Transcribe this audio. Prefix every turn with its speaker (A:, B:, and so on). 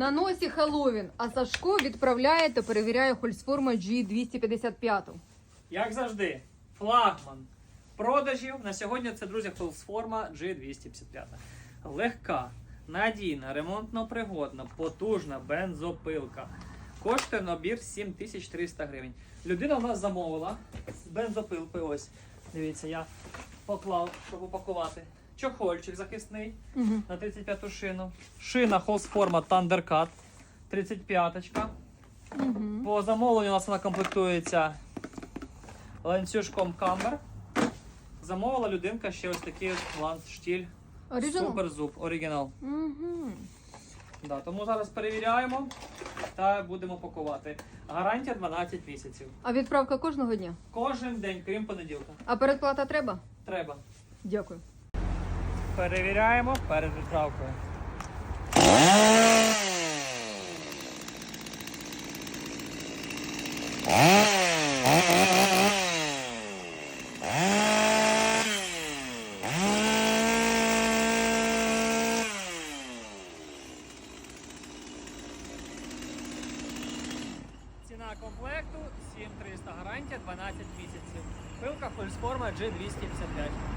A: На носі Хеллоуін, а Сашко відправляє та перевіряє Хольсформа G255.
B: Як завжди, флагман продажів на сьогодні це, друзі, Фолсформа G255. Легка, надійна, ремонтно-пригодна, потужна бензопилка. Коштує набір 7300 гривень. Людина в нас замовила з бензопилкою. Ось. Дивіться, я поклав, щоб упакувати. Чохольчик захисний
A: Угу.
B: на 35-ту шину. Шина Холсформа Thundercat 35-ка.
A: Угу.
B: По замовленню у нас вона комплектується ланцюжком камбер. Замовила людинка ще ось такий от ланц штіль Суперзуб оригінал.
A: Угу.
B: Да, тому зараз перевіряємо та будемо пакувати. Гарантія 12 місяців.
A: А відправка кожного дня?
B: Кожен день, крім понеділка.
A: А передплата треба?
B: Треба.
A: Дякую.
B: Перевіряємо перед відправкою. Ціна комплекту 7300, гарантія 12 місяців. Пилка Фольсформа G255.